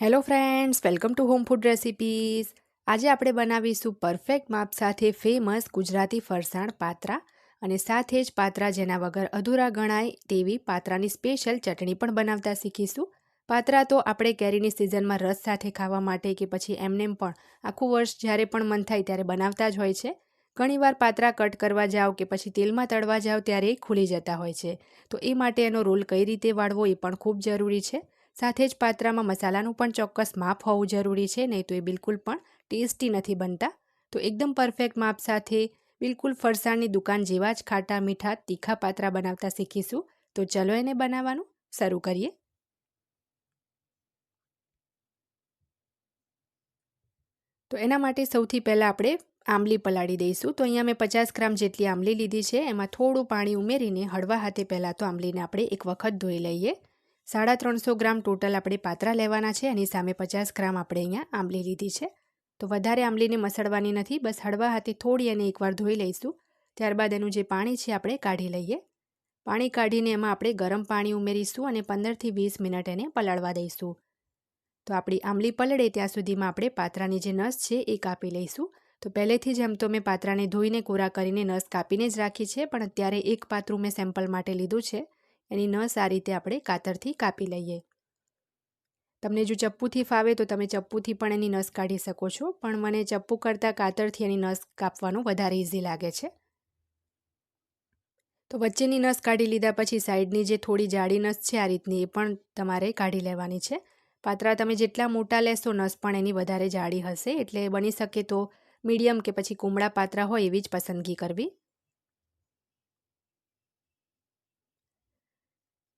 Hello friends welcome to home food recipes આજે આપણે બનાવીશું પરફેક્ટ માપ સાથે ફેમસ ગુજરાતી ફરસાણ પાત્રા અને સાથે જ પાત્રા જેના વગર અધૂરા ગણાય તેવી પાત્રાની સ્પેશિયલ ચટણી પણ બનાવતા શીખીશું. પાત્રા તો આપણે કેરીની સિઝનમાં રસ સાથે ખાવા માટે કે પછી એમનેમ પણ આખું વર્ષ જ્યારે પણ મન થાય ત્યારે બનાવતા જ હોય છે. ઘણીવાર પાત્રા કટ કરવા જાઓ કે પછી તેલમાં તળવા જાઓ ત્યારે ખુલી જતા હોય છે. તો એ માટે એનો રોલ કઈ રીતે વાળવો એ પણ ખૂબ જરૂરી છે. સાથે જ પાત્રામાં મસાલાનું પણ ચોક્કસ માપ હોવું જરૂરી છે, નહીં તો એ બિલકુલ પણ ટેસ્ટી નથી બનતા. તો એકદમ પરફેક્ટ માપ સાથે બિલકુલ ફરસાણની દુકાન જેવા જ ખાટા મીઠા તીખા પાત્રા બનાવતા શીખીશું. તો ચલો એને બનાવવાનું શરૂ કરીએ. તો એના માટે સૌથી પહેલાં આપણે આંબલી પલાળી દઈશું. તો અહીંયા મેં પચાસ ગ્રામ જેટલી આંબલી લીધી છે. એમાં થોડું પાણી ઉમેરીને હળવા હાથે પહેલાં તો આંબલીને આપણે એક વખત ધોઈ લઈએ. સાડા ત્રણસો ગ્રામ ટોટલ આપણે પાત્રા લેવાના છે. એની સામે પચાસ ગ્રામ આપણે અહીંયા આંબલી લીધી છે. તો વધારે આંબલીને મસળવાની નથી. બસ હળવા હાથે થોડી અને એકવાર ધોઈ લઈશું. ત્યારબાદ એનું જે પાણી છે આપણે કાઢી લઈએ. પાણી કાઢીને એમાં આપણે ગરમ પાણી ઉમેરીશું અને પંદરથી વીસ મિનિટ એને પલાળવા દઈશું. તો આપણી આંબલી પલળે ત્યાં સુધીમાં આપણે પાત્રાની જે નસ છે એ કાપી લઈશું. તો પહેલેથી જ એમ તો મેં પાત્રાને ધોઈને કોરા કરીને નસ કાપીને જ રાખી છે, પણ અત્યારે એક પાત્રું મેં સેમ્પલ માટે લીધું છે. એની નસ આ રીતે આપણે કાતરથી કાપી લઈએ. તમને જો ચપ્પુથી ફાવે તો તમે ચપ્પુથી પણ એની નસ કાઢી શકો છો, પણ મને ચપ્પુ કરતાં કાતરથી એની નસ કાપવાનું વધારે ઇઝી લાગે છે. તો વચ્ચેની નસ કાઢી લીધા પછી સાઈડની જે થોડી જાડી નસ છે આ રીતની એ પણ તમારે કાઢી લેવાની છે. પાત્રા તમે જેટલા મોટા લેશો નસ પણ એની વધારે જાડી હશે, એટલે બની શકે તો મીડિયમ કે પછી કુમળા પાત્રા હોય એવી જ પસંદગી કરવી.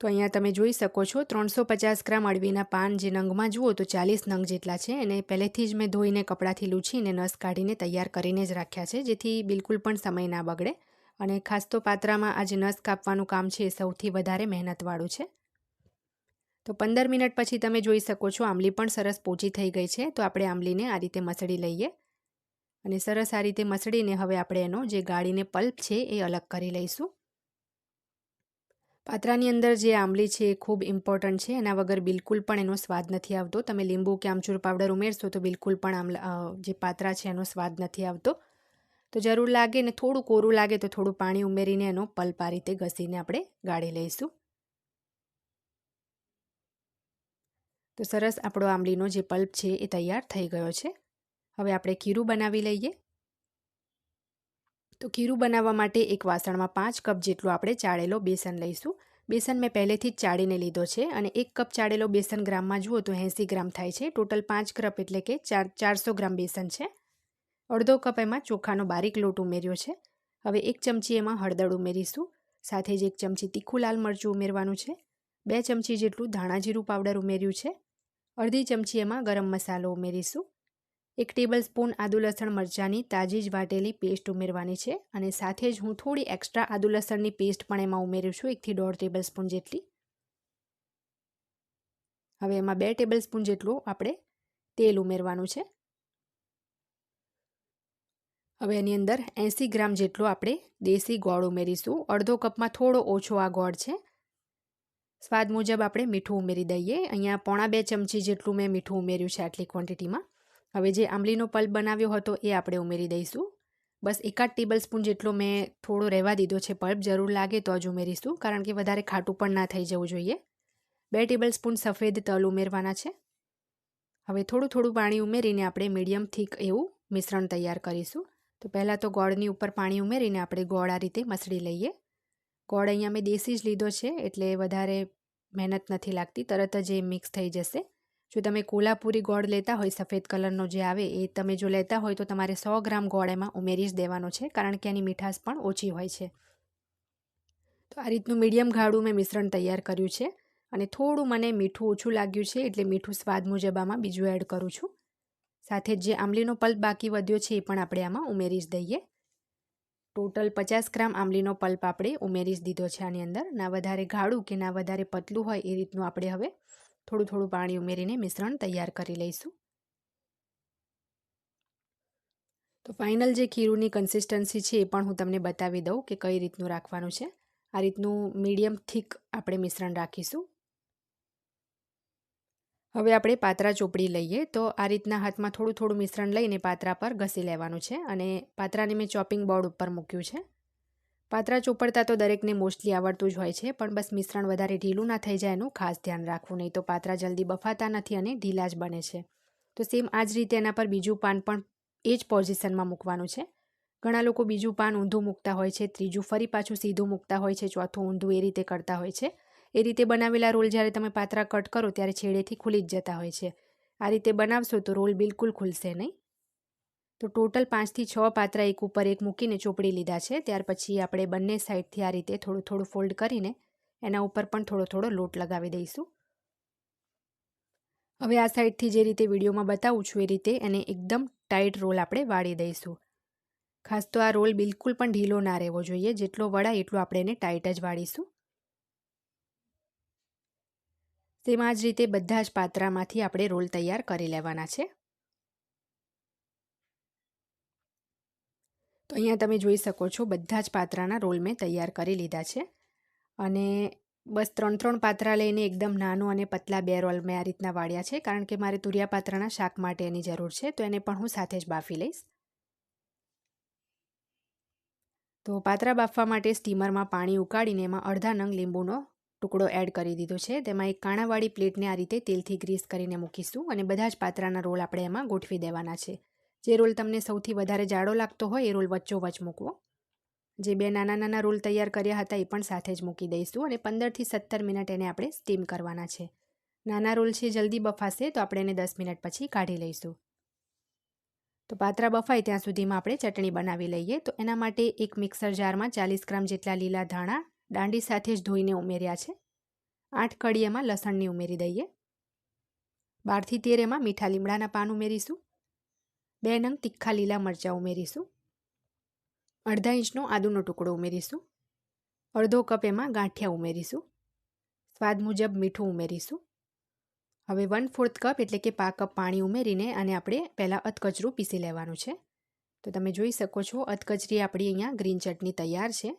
તો અહીંયા તમે જોઈ શકો છો, ત્રણસો પચાસ ગ્રામ અળવીના પાન જે નંગમાં જુઓ તો ચાલીસ નંગ જેટલા છે. અને પહેલેથી જ મેં ધોઈને કપડાથી લૂછીને નસ કાઢીને તૈયાર કરીને જ રાખ્યા છે, જેથી બિલકુલ પણ સમય ના બગડે. અને ખાસ તો પાત્રામાં આજે નસ કાપવાનું કામ છે એ સૌથી વધારે મહેનતવાળું છે. તો પંદર મિનિટ પછી તમે જોઈ શકો છો આંબલી પણ સરસ પોચી થઈ ગઈ છે, તો આપણે આંબલીને આ રીતે મસળી લઈએ. અને સરસ આ રીતે મસળીને હવે આપણે એનો જે ગાળીને પલ્પ છે એ અલગ કરી લઈશું. પાત્રાની અંદર જે આંબલી છે એ ખૂબ ઇમ્પોર્ટન્ટ છે. એના વગર બિલકુલ પણ એનો સ્વાદ નથી આવતો. તમે લીંબુ, કે આમચૂર પાવડર ઉમેરશો તો બિલકુલ પણ આમલા જે પાત્રા છે એનો સ્વાદ નથી આવતો. તો જરૂર લાગે ને થોડું કોરું લાગે તો થોડું પાણી ઉમેરીને એનો પલ્પ આ રીતે ઘસીને આપણે ગાળી લઈશું. તો સરસ આપણો આંબલીનો જે પલ્પ છે એ તૈયાર થઈ ગયો છે. હવે આપણે ખીરું બનાવી લઈએ. તો ખીરું બનાવવા માટે એક વાસણમાં પાંચ કપ જેટલું આપણે ચાળેલો બેસન લઈશું. બેસન મેં પહેલેથી જ ચાળીને લીધો છે અને એક કપ ચાળેલો બેસન ગ્રામમાં જુઓ તો એંસી ગ્રામ થાય છે. ટોટલ પાંચ કપ એટલે કે ચાર, ચારસો ગ્રામ બેસન છે. અડધો કપ એમાં ચોખાનો બારીક લોટ ઉમેર્યો છે. હવે એક ચમચી એમાં હળદર ઉમેરીશું. સાથે જ એક ચમચી તીખું લાલ મરચું ઉમેરવાનું છે. બે ચમચી જેટલું ધાણા જીરું પાવડર ઉમેર્યું છે. અડધી ચમચી એમાં ગરમ મસાલો ઉમેરીશું. એક ટેબલ સ્પૂન આદુ લસણ મરચાંની તાજી જ વાટેલી પેસ્ટ ઉમેરવાની છે અને સાથે જ હું થોડી એક્સ્ટ્રા આદુ લસણની પેસ્ટ પણ એમાં ઉમેરું છું, એકથી દોઢ ટેબલ સ્પૂન જેટલી. હવે એમાં બે ટેબલ સ્પૂન જેટલું આપણે તેલ ઉમેરવાનું છે. હવે એની અંદર એંસી ગ્રામ જેટલો આપણે દેશી ગોળ ઉમેરીશું. અડધો કપમાં થોડો ઓછો આ ગોળ છે. સ્વાદ મુજબ આપણે મીઠું ઉમેરી દઈએ. અહીંયા પોણા બે ચમચી જેટલું મેં મીઠું ઉમેર્યું છે આટલી ક્વોન્ટિટીમાં હવે જે આંબલીનો પલ્પ બનાવ્યો હતો એ આપણે ઉમેરી દઈશું. બસ એકાદ ટેબલ સ્પૂન જેટલો મેં થોડો રહેવા દીધો છે પલ્પ, જરૂર લાગે તો જ ઉમેરીશું, કારણ કે વધારે ખાટું પણ ના થઈ જવું જોઈએ. બે ટેબલ સ્પૂન સફેદ તલ ઉમેરવાના છે. હવે થોડું થોડું પાણી ઉમેરીને આપણે મીડિયમ થીક એવું મિશ્રણ તૈયાર કરીશું. તો પહેલાં તો ગોળની ઉપર પાણી ઉમેરીને આપણે ગોળ આ રીતે મસળી લઈએ. ગોળ અહીંયા મેં દેશી જ લીધો છે, એટલે વધારે મહેનત નથી લાગતી, તરત જ એ મિક્સ થઈ જશે. જો તમે કોલ્હાપુરી ગોળ લેતા હોય, સફેદ કલરનો જે આવે, એ તમે જો લેતા હોય તો તમારે સો ગ્રામ ગોળ એમાં ઉમેરી જ દેવાનો છે, કારણ કે એની મીઠાશ પણ ઓછી હોય છે. તો આ રીતનું મીડિયમ ગાળું મેં મિશ્રણ તૈયાર કર્યું છે અને થોડું મને મીઠું ઓછું લાગ્યું છે, એટલે મીઠું સ્વાદ મુજબ આમાં બીજું એડ કરું છું. સાથે જે આંબલીનો પલ્પ બાકી વધ્યો છે, એ પણ આપણે આમાં ઉમેરી જ દઈએ. ટોટલ પચાસ ગ્રામ આંબલીનો પલ્પ આપણે ઉમેરી જ દીધો છે આની અંદર. ના વધારે ગાળું કે ના વધારે પતલું હોય એ રીતનું આપણે હવે થોડું થોડું પાણી ઉમેરીને મિશ્રણ તૈયાર કરી લઈશું. તો ફાઇનલ જે ખીરુંની કન્સિસ્ટન્સી છે એ પણ હું તમને બતાવી દઉં કે કઈ રીતનું રાખવાનું છે. આ રીતનું મીડિયમ થીક આપણે મિશ્રણ રાખીશું. હવે આપણે પાત્રા ચોપડી લઈએ તો આ રીતના હાથમાં થોડું થોડું મિશ્રણ લઈને પાત્રા પર ઘસી લેવાનું છે અને પાત્રાને મેં ચોપિંગ બોર્ડ ઉપર મૂક્યું છે. પાત્રા ચોપડતા તો દરેકને મોસ્ટલી આવડતું જ હોય છે, પણ બસ મિશ્રણ વધારે ઢીલું ના થઈ જાય એનું ખાસ ધ્યાન રાખવું, નહીં તો પાત્રા જલ્દી બફાતા નથી અને ઢીલા જ બને છે. તો સેમ આ જ રીતે એના પર બીજું પાન પણ એ જ પોઝિશનમાં મૂકવાનું છે. ઘણા લોકો બીજું પાન ઊંધું મૂકતા હોય છે, ત્રીજું ફરી પાછું સીધું મૂકતા હોય છે, ચોથું ઊંધું એ રીતે કરતા હોય છે. એ રીતે બનાવેલા રોલ જ્યારે તમે પાતરા કટ કરો ત્યારે છેડેથી ખુલી જ જતા હોય છે. આ રીતે બનાવશો તો રોલ બિલકુલ ખુલશે નહીં. તો ટોટલ પાંચથી છ પાત્રા એક ઉપર એક મૂકીને ચોપડી લીધા છે. ત્યાર પછી આપણે બંને સાઈડથી આ રીતે થોડું થોડું ફોલ્ડ કરીને એના ઉપર પણ થોડો થોડો લોટ લગાવી દઈશું. હવે આ સાઈડથી જે રીતે વિડીયોમાં બતાવું છું એ રીતે એને એકદમ ટાઈટ રોલ આપણે વાળી દઈશું. ખાસ તો આ રોલ બિલકુલ પણ ઢીલો ના રહેવો જોઈએ. જેટલો વળાય એટલો આપણે એને ટાઈટ જ વાળીશું. તેમાં જ રીતે બધા જ પાત્રામાંથી આપણે રોલ તૈયાર કરી લેવાના છે. તો અહીંયા તમે જોઈ શકો છો, બધા જ પાત્રાના રોલ મેં તૈયાર કરી લીધા છે. અને બસ ત્રણ ત્રણ પાત્રા લઈને એકદમ નાનું અને પતલા બે રોલ મેં આ રીતના વાળ્યા છે. કારણ કે મારે તુરિયા પાત્રાના શાક માટે એની જરૂર છે, તો એને પણ હું સાથે જ બાફી લઈશ. તો પાત્રા બાફવા માટે સ્ટીમરમાં પાણી ઉકાળીને એમાં અડધા નંગ લીંબુનો ટુકડો એડ કરી દીધો છે. તેમાં એક કાણાવાળી પ્લેટને આ રીતે તેલથી ગ્રીસ કરીને મૂકીશું અને બધા જ પાત્રાના રોલ આપણે એમાં ગોઠવી દેવાના છે. જે રોલ તમને સૌથી વધારે જાડો લાગતો હોય, એ રોલ વચ્ચોવચ મૂકવો. જે બે નાના નાના રોલ તૈયાર કર્યા હતા, એ પણ સાથે જ મૂકી દઈશું અને પંદરથી સત્તર મિનિટ એને આપણે સ્ટીમ કરવાના છે. નાના રોલ છે, જલ્દી બફાશે, તો આપણે એને દસ મિનિટ પછી કાઢી લઈશું. તો પાત્રા બફાય ત્યાં સુધીમાં આપણે ચટણી બનાવી લઈએ. તો એના માટે એક મિક્સર જારમાં ચાલીસ ગ્રામ જેટલા લીલા ધાણા દાંડી સાથે જ ધોઈને ઉમેર્યા છે. આઠ કડી એમાં લસણની ઉમેરી દઈએ. બારથી તેર એમાં મીઠા લીમડાના પાન ઉમેરીશું. બે નંગ તીખા લીલા મરચાં ઉમેરીશું. અડધા ઇંચનો આદુનો ટુકડો ઉમેરીશું. અડધો કપ એમાં ગાંઠિયા ઉમેરીશું. સ્વાદ મુજબ મીઠું ઉમેરીશું. હવે વન ફોર્થ કપ એટલે કે પા કપ પાણી ઉમેરીને અને આપણે પહેલાં અધકચરું પીસી લેવાનું છે. તો તમે જોઈ શકો છો અધકચરી આપણી અહીંયા ગ્રીન ચટણી તૈયાર છે.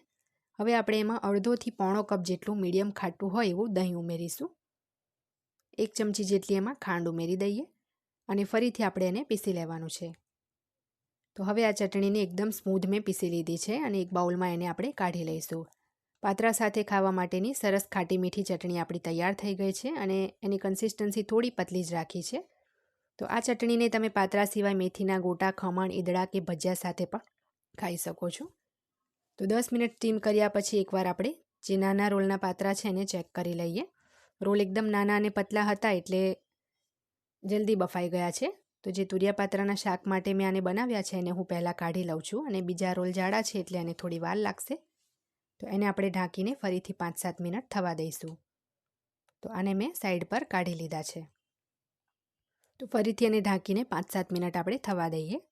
હવે આપણે એમાં અડધોથી પોણો કપ જેટલું મીડિયમ ખાટું હોય એવું દહીં ઉમેરીશું. એક ચમચી જેટલી એમાં ખાંડ ઉમેરી દઈએ. અને ફરીથી આપણે એને પીસી લેવાનું છે. તો હવે આ ચટણીને એકદમ સ્મૂધ મેં પીસી લીધી છે અને એક બાઉલમાં એને આપણે કાઢી લઈશું. પાત્રા સાથે ખાવા માટેની સરસ ખાટી મીઠી ચટણી આપણી તૈયાર થઈ ગઈ છે અને એની કન્સિસ્ટન્સી થોડી પતલી જ રાખી છે. તો આ ચટણીને તમે પાત્રા સિવાય મેથીના ગોટા, ખમણ, ઈદડા કે ભજીયા સાથે પણ ખાઈ શકો છો. તો દસ મિનિટ સ્ટીમ કર્યા પછી એકવાર આપણે જે નાના રોલના પાત્રા છે એને ચેક કરી લઈએ. રોલ એકદમ નાના અને પતલા હતા એટલે જલ્દી બફાઈ ગયા છે. તો જે તુરિયા પાત્રાના શાક માટે મેં આને બનાવ્યા છે, એને હું પહેલાં કાઢી લઉં છું અને બીજા રોલ જાડા છે એટલે એને થોડી વાર લાગશે. તો એને આપણે ઢાંકીને ફરીથી પાંચ સાત મિનિટ થવા દઈશું. તો આને મેં સાઈડ પર કાઢી લીધા છે. તો ફરીથી એને ઢાંકીને પાંચ સાત મિનિટ આપણે થવા દઈએ.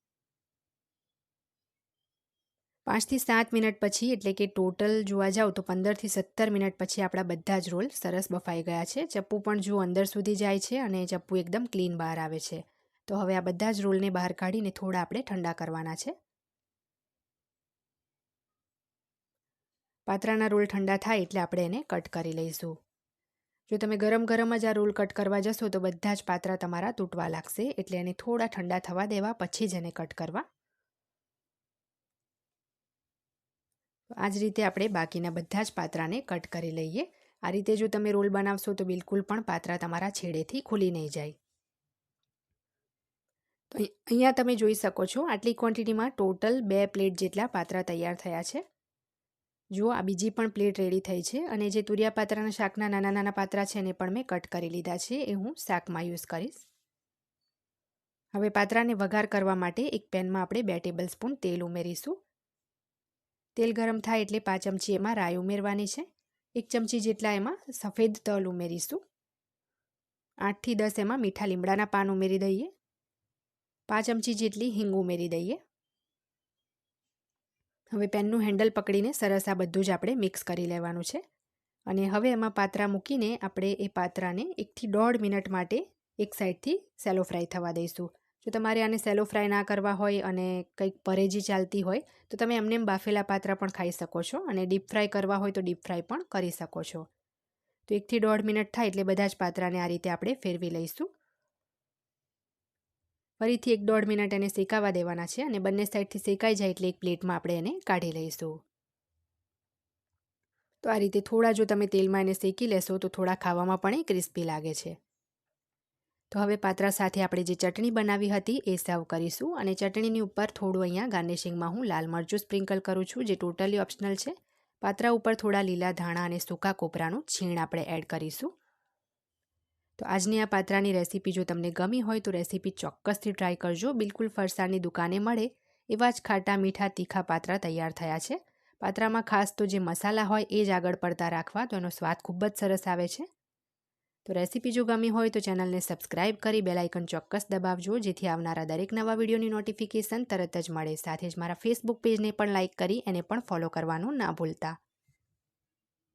પાંચથી સાત મિનિટ પછી, એટલે કે ટોટલ જોવા જાવ તો પંદરથી સત્તર મિનિટ પછી આપણા બધા જ રોલ સરસ બફાઈ ગયા છે. ચપ્પુ પણ જો અંદર સુધી જાય છે અને ચપ્પુ એકદમ ક્લીન બહાર આવે છે. તો હવે આ બધા જ રોલને બહાર કાઢીને થોડા આપણે ઠંડા કરવાના છે. પાત્રાના રોલ ઠંડા થાય એટલે આપણે એને કટ કરી લઈશું. જો તમે ગરમ ગરમ જ આ રોલ કટ કરવા જશો તો બધા જ પાત્રા તમારા તૂટવા લાગશે એટલે એને થોડા ઠંડા થવા દેવા, પછી જ એને કટ કરવા. આ જ રીતે આપણે બાકીના બધા જ પાત્રાને કટ કરી લઈએ. આ રીતે જો તમે રોલ બનાવશો તો બિલકુલ પણ પાત્રા તમારા છેડેથી ખુલી નહીં જાય. તો અહીંયા તમે જોઈ શકો છો આટલી ક્વોન્ટિટીમાં ટોટલ બે પ્લેટ જેટલા પાત્રા તૈયાર થયા છે. જુઓ, આ બીજી પણ પ્લેટ રેડી થઈ છે અને જે તુરિયા પાત્રાના શાકના નાના નાના પાત્રા છે એને પણ મેં કટ કરી લીધા છે, એ હું શાકમાં યુઝ કરીશ. હવે પાત્રાને વઘાર કરવા માટે એક પેનમાં આપણે બે ટેબલ સ્પૂન તેલ ઉમેરીશું. તેલ ગરમ થાય એટલે પાંચ ચમચી એમાં રાઈ ઉમેરવાની છે. એક ચમચી જેટલા એમાં સફેદ તલ ઉમેરીશું. આઠથી દસ એમાં મીઠા લીમડાના પાન ઉમેરી દઈએ. પાંચ ચમચી જેટલી હિંગ ઉમેરી દઈએ. હવે પેનનું હેન્ડલ પકડીને સરસ આ બધું જ આપણે મિક્સ કરી લેવાનું છે. અને હવે એમાં પાત્રા મૂકીને આપણે એ પાત્રાને એકથી દોઢ મિનિટ માટે એક સાઈડથી સેલો ફ્રાય થવા દઈશું. જો તમારે આને સેલો ફ્રાય ના કરવા હોય અને કંઈક પરેજી ચાલતી હોય, તો તમે એમને બાફેલા પાત્રા પણ ખાઈ શકો છો અને ડીપ ફ્રાય કરવા હોય તો ડીપ ફ્રાય પણ કરી શકો છો. તો એકથી દોઢ મિનિટ થાય એટલે બધા જ પાત્રાને આ રીતે આપણે ફેરવી લઈશું. ફરીથી એક દોઢ મિનિટ એને શેકાવા દેવાના છે અને બંને સાઈડથી શેકાઈ જાય એટલે એક પ્લેટમાં આપણે એને કાઢી લઈશું. તો આ રીતે થોડા જો તમે તેલમાં એને શેકી લેશો તો થોડા ખાવામાં પણ એ ક્રિસ્પી લાગે છે. તો હવે પાત્રા સાથે આપણે જે ચટણી બનાવી હતી એ સર્વ કરીશું અને ચટણીની ઉપર થોડું અહીંયા ગાર્નિશિંગમાં હું લાલ મરચું સ્પ્રિંકલ કરું છું, જે ટોટલી ઓપ્શનલ છે. પાત્રા ઉપર થોડા લીલા ધાણા અને સૂકા કોપરાનું છીણ આપણે એડ કરીશું. તો આજની આ પાત્રાની રેસીપી જો તમને ગમી હોય તો રેસીપી ચોક્કસથી ટ્રાય કરજો. બિલકુલ ફરસાણની દુકાને મળે એવા જ ખાટા મીઠા તીખા પાત્રા તૈયાર થયા છે. પાત્રામાં ખાસ તો જે મસાલા હોય એ જ આગળ પડતા રાખવા, તો એનો સ્વાદ ખૂબ જ સરસ આવે છે. તો રેસીપી જો ગમી હોય તો ચેનલને સબસ્ક્રાઇબ કરી બેલાઇકન ચોક્કસ દબાવજો, જેથી આવનારા દરેક નવા વિડીયોની નોટિફિકેશન તરત જ મળે. સાથે જ મારા ફેસબુક પેજને પણ લાઇક કરી, એને પણ ફોલો કરવાનું ના ભૂલતા.